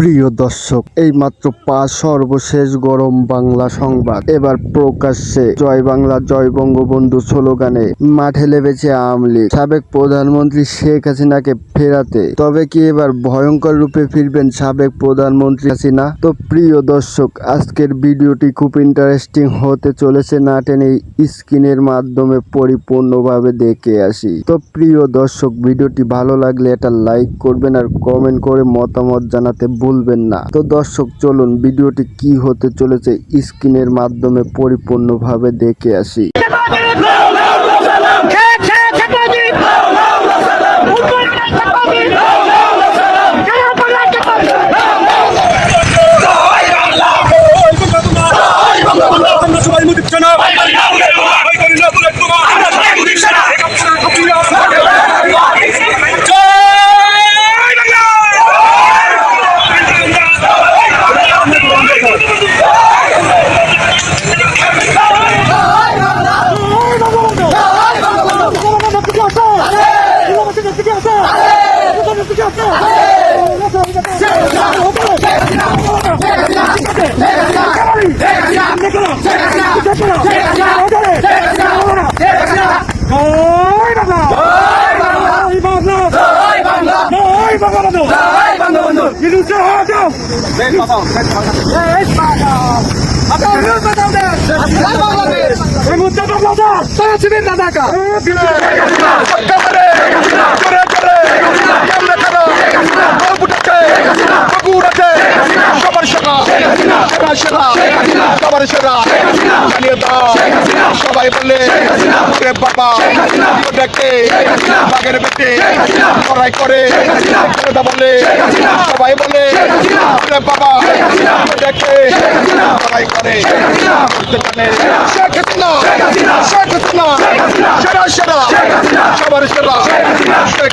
প্রিয় দর্শক এই মাত্র পাঁচ সর্বশেষ গরম বাংলা সংবাদ। এবার প্রকাশ্যে জয় বাংলা, জয় বঙ্গবন্ধু স্লোগানে, মাঠে লেবেছে আওয়ামী লীগ। সাবেক প্রধানমন্ত্রী শেখ হাসিনাকে ফেরাতে। তবে কি এবার ভয়ঙ্কর রূপে ফিরবেন সাবেক প্রধানমন্ত্রী হাসিনা? তো প্রিয় দর্শক, আজকের ভিডিওটি খুব ইন্টারেস্টিং হতে চলেছে। না টেনে স্ক্রিনের মাধ্যমে পরিপূর্ণভাবে দেখে আসি। তো প্রিয় দর্শক, ভিডিওটি ভালো লাগলে এটা লাইক করবেন আর কমেন্ট করে মতামত জানাতে ভুলবেন না। তো দর্শক, চলুন ভিডিওটি কি হতে চলেছে স্ক্রিনের মাধ্যমে পরিপূর্ণভাবে দেখে আসি। সবাই জানা সবার সেরা সবার সেরা সবার সেরা চালিয়ে দাও সবাই বলে বাবা দেখে বাঘের বেটে লড়াই করে কথা বলে সবাই বলে বাবা দেখে লড়াই করে শেখ হাসিনা শেখ হাসিনা সেরা সেরা সবার সেরা শেখ